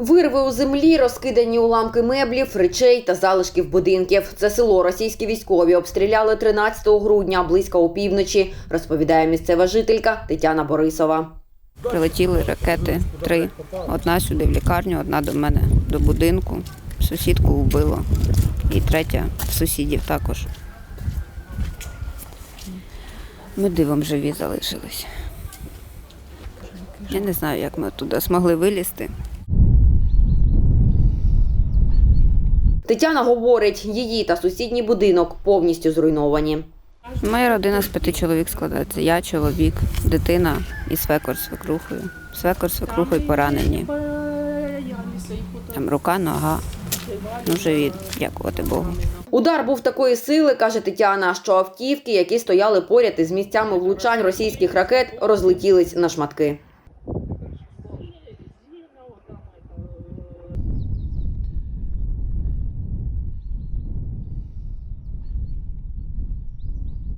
Вирви у землі, розкидані уламки меблів, речей та залишків будинків. Це село російські військові обстріляли 13 грудня близько опівночі, розповідає місцева жителька Тетяна Борисова. Прилетіли ракети три. Одна сюди в лікарню, одна до мене до будинку. Сусідку вбило. І третя сусідів також. Ми дивом живі залишились. Я не знаю, як ми туди змогли вилізти. Тетяна говорить, її та сусідній будинок повністю зруйновані. Моя родина з п'яти чоловік складається. Я, чоловік, дитина і свекор свекрухою. Свекор свекрухою поранені. Там рука, нога. Ну, живі, дякувати Богу. Удар був такої сили, каже Тетяна, що автівки, які стояли поряд із місцями влучань російських ракет, розлетілись на шматки.